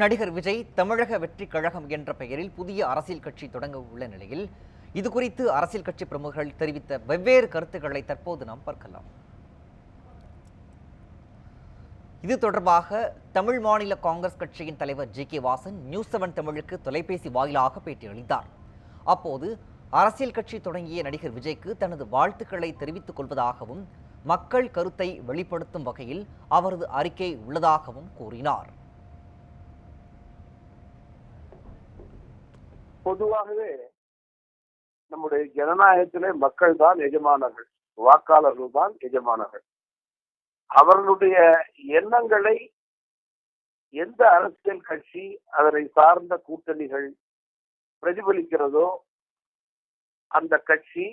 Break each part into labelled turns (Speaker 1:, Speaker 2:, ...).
Speaker 1: நடிகர் விஜய் தமிழக வெற்றி கழகம் என்ற பெயரில் புதிய அரசியல் கட்சி தொடங்க உள்ள நிலையில் இது குறித்து அரசியல் கட்சி பிரமுகர்கள் தெரிவித்த வெவ்வேறு கருத்துக்களை தற்போது நாம் பார்க்கலாம் இது தொடர்பாக தமிழ் மாநில காங்கிரஸ் கட்சியின் தலைவர் G K Vasan news seven தமிழுக்கு தொலைபேசி வாயிலாக பேட்டியளித்தார் அப்போது அரசியல் கட்சி தொடங்கிய நடிகர் விஜய்க்கு தனது வாழ்த்துக்களை தெரிவித்துக் கொள்வதாகவும் மக்கள் கருத்தை வெளிப்படுத்தும் வகையில் அவரது அறிக்கை உள்ளதாகவும் கூறினார்
Speaker 2: பொதுவாகவே நம்முடைய ஜனநாயகத்திலே மக்கள் தான் எஜமானர்கள் வாக்காளர்கள் தான் எஜமானர்கள் அவர்களுடைய எண்ணங்களை எந்த அரசியல் கட்சி அதனை சார்ந்த கூட்டணிகள் பிரதிபலிக்கிறதோ அந்த கட்சி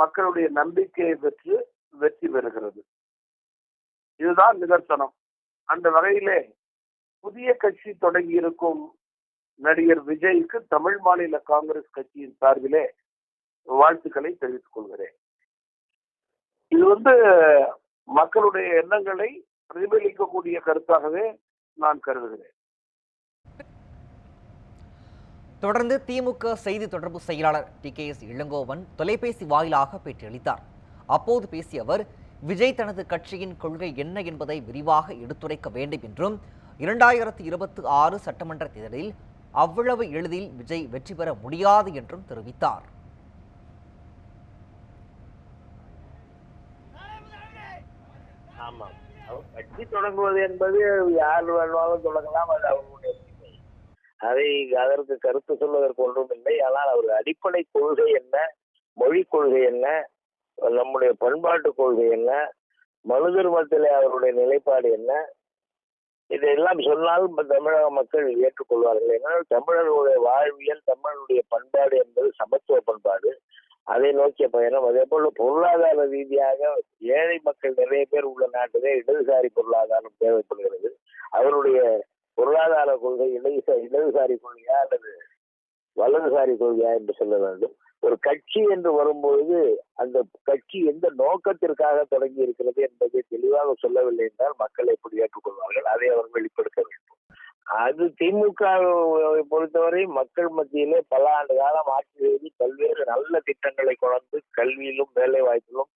Speaker 2: மக்களுடைய நம்பிக்கையை பெற்று வெற்றி பெறுகிறது இதுதான் நிதர்சனம் அந்த வகையிலே புதிய கட்சி தொடங்கி இருக்கும் நடிகர் விஜய்க்கு தமிழ் மாநில காங்கிரஸ் கட்சியின் சார்பிலே வாழ்த்துக்களை தெரிவித்துக் கொள்கிறேன் இது வந்து மக்களுடைய எண்ணங்களை பிரதிபலிக்கக்கூடிய கருத்தாகவே நான் கருதுகிறேன்
Speaker 1: தொடர்ந்து திமுக செய்தி தொடர்பு செயலாளர் டி கே எஸ் இளங்கோவன் தொலைபேசி வாயிலாக பேட்டியளித்தார் அப்போது பேசிய அவர் விஜய் தனது கட்சியின் கொள்கை என்ன என்பதை விரிவாக எடுத்துரைக்க வேண்டும் என்றும் இரண்டாயிரத்தி இருபத்தி ஆறு சட்டமன்ற தேர்தலில் அவ்வளவு எளிதில் விஜய் வெற்றி பெற முடியாது என்றும் தெரிவித்தார்
Speaker 3: கட்சி தொடங்குவது என்பது யார் வேணுமாலும் தொடங்கலாம் அது அவர்களுடைய உரிமை அதை அதற்கு கருத்து சொல்வதற்கு ஒன்றும் இல்லை ஆனால் அவர் அடிப்படை கொள்கை என்ன மொழி கொள்கை என்ன நம்முடைய பண்பாட்டு கொள்கை என்ன மனு தர்மத்தில் அவருடைய நிலைப்பாடு என்ன சொன்னாலும் சொன்னால் தமிழக மக்கள் ஏற்றுக்கொள்வார்கள் ஏனால் தமிழர்களுடைய வாழ்வியல் தமிழனுடைய பண்பாடு என்பது சமத்துவ பண்பாடு அதை நோக்கிய பயணம் அதே போல பொருளாதார ரீதியாக ஏழை மக்கள் நிறைய பேர் உள்ள நாட்டிலே இடதுசாரி பொருளாதாரம் தேவைப்படுகிறது அவருடைய பொருளாதார கொள்கை இடது இடதுசாரி கொள்கையா அல்லது வலதுசாரி கொள்கையா என்று சொல்ல வேண்டும் ஒரு கட்சி என்று வரும்பொழுது அந்த கட்சி எந்த நோக்கத்திற்காக தொடங்கி இருக்கிறது என்பதை தெளிவாக சொல்லவில்லை என்றால் மக்கள் எப்படி ஏற்றுக்கொள்வார்கள் அதை அவர் வெளிப்படுத்த வேண்டும் அது திமுக பொறுத்தவரை மக்கள் மத்தியிலே பல ஆண்டு காலம் ஆட்சி செய்து பல்வேறு நல்ல திட்டங்களை கொண்டு கல்வியிலும் வேலை வாய்ப்பிலும்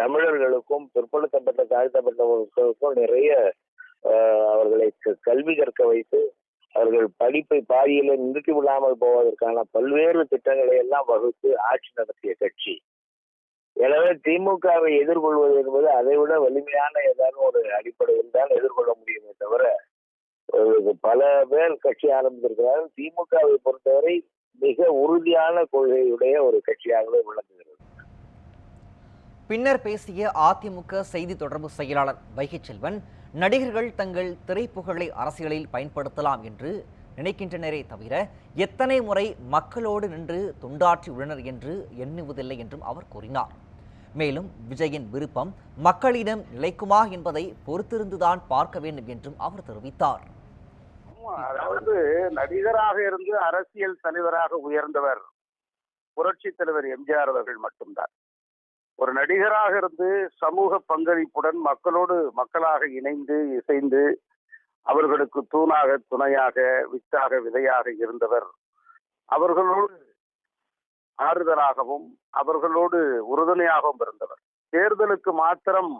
Speaker 3: தமிழர்களுக்கும் பிற்படுத்தப்பட்ட தாழ்த்தப்பட்டவர்களுக்கும் நிறைய அவர்களை கல்வி கற்க வைத்து அவர்கள் படிப்பை பாதியில நிறுத்தி விடாமல் போவதற்கான பல்வேறு திட்டங்களை எல்லாம் வகுத்து ஆட்சி நடத்திய கட்சி எனவே திமுகவை எதிர்கொள்வது என்பது அதை விட வலிமையான ஏதாவது ஒரு அடிப்படையில் தான் எதிர்கொள்ள முடியுமே தவிர பல பேர் கட்சி ஆரம்பித்திருக்கிறார்கள் திமுகவை பொறுத்தவரை மிக உறுதியான கொள்கையுடைய ஒரு கட்சியாகவே விளங்குகிறது
Speaker 1: பின்னர் பேசிய அதிமுக செய்தி தொடர்பு செயலாளர் வைகை செல்வன் நடிகர்கள் தங்கள் திரைப்புகழை அரசியலில் பயன்படுத்தலாம் என்று நினைக்கின்றனரே தவிர எத்தனை முறை மக்களோடு நின்று உள்ளனர் என்று எண்ணுவதில்லை என்றும் அவர் கூறினார் மேலும் விஜயின் விருப்பம் மக்களிடம் நிலைக்குமா என்பதை பொறுத்திருந்துதான் பார்க்க வேண்டும் என்றும் அவர் தெரிவித்தார்
Speaker 4: அதாவது நடிகராக இருந்து அரசியல் தலைவராக உயர்ந்தவர் புரட்சி தலைவர் எம்ஜிஆர் அவர்கள் மட்டும்தான் ஒரு நடிகராக இருந்து சமூக பங்களிப்புடன் மக்களோடு மக்களாக இணைந்து இசைந்து அவர்களுக்கு தூணாக துணையாக வித்தாக விதையாக இருந்தவர் அவர்களோடு ஆறுதலாகவும் அவர்களோடு உறுதுணையாகவும் இருந்தவர் தேர்தலுக்கு மாத்திரம்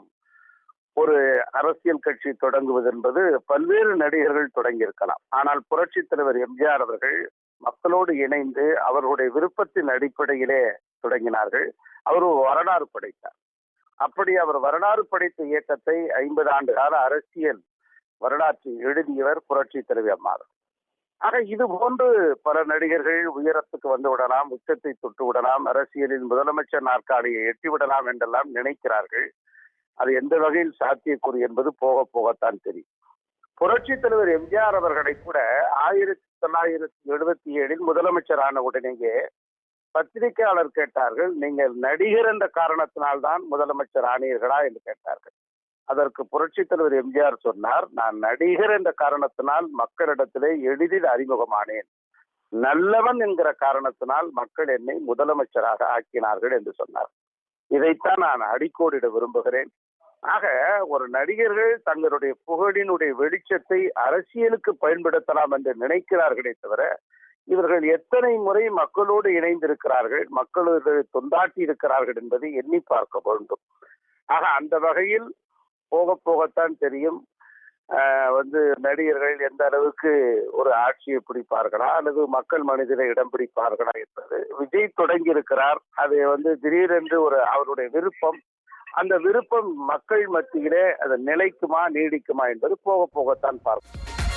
Speaker 4: ஒரு அரசியல் கட்சி தொடங்குவது என்பது பல்வேறு நடிகர்கள் தொடங்கியிருக்கலாம் ஆனால் புரட்சி தலைவர் எம்ஜிஆர் அவர்கள் மக்களோடு இணைந்து அவர்களுடைய விருப்பத்தின் அடிப்படையிலே தொடங்கினார்கள் அவர் வரலாறு படைத்தார் அப்படி அவர் வரலாறு படைத்த இயக்கத்தை ஐம்பது ஆண்டு கால அரசியல் வரலாற்றில் எழுதியவர் புரட்சி தலைவி அம்மார் ஆக இது போன்று பல நடிகர்கள் உயரத்துக்கு வந்து விடலாம் உச்சத்தை தொட்டு விடலாம் அரசியலில் முதலமைச்சர் நாற்காலியை எட்டிவிடலாம் என்றெல்லாம் நினைக்கிறார்கள் அது எந்த வகையில் சாத்தியக்கூறு என்பது போக போகத்தான் தெரியும் புரட்சி தலைவர் எம்ஜிஆர் அவர்களை கூட ஆயிரத்தி தொள்ளாயிரத்தி எழுபத்தி ஏழில் முதலமைச்சரான உடனேயே பத்திரிகையாளர் கேட்டார்கள் நீங்கள் நடிகர் என்ற காரணத்தினால்தான் முதலமைச்சர் ஆனீர்களா என்று கேட்டார்கள் அதற்கு புரட்சி தலைவர் எம்ஜிஆர் சொன்னார் நான் நடிகர் என்ற காரணத்தினால் மக்களிடத்திலே எளிதில் அறிமுகமானேன் நல்லவன் என்கிற காரணத்தினால் மக்கள் என்னை முதலமைச்சராக ஆக்கினார்கள் என்று சொன்னார் இதைத்தான் நான் அடிக்கோடிட விரும்புகிறேன் ஆக ஒரு நடிகர்கள் தங்களுடைய புகழினுடைய வெளிச்சத்தை அரசியலுக்கு பயன்படுத்தலாம் என்று நினைக்கிறார்களே தவிர இவர்கள் எத்தனை முறை மக்களோடு இணைந்திருக்கிறார்கள் மக்களோடு தொண்டாட்டி இருக்கிறார்கள் என்பதை எண்ணி பார்க்க வேண்டும் ஆக அந்த வகையில் போக போகத்தான் தெரியும் வந்து நடிகர்கள் எந்த அளவுக்கு ஒரு ஆட்சியை பிடிப்பார்களா அல்லது மக்கள் மனிதரை இடம் பிடிப்பார்களா என்பது விஜய் தொடங்கி இருக்கிறார் அது வந்து திடீரென்று ஒரு அவருடைய விருப்பம் அந்த விருப்பம் மக்கள் மத்தியிலே அது நிலைக்குமா நீடிக்குமா என்பது போக போகத்தான் பார்க்கணும்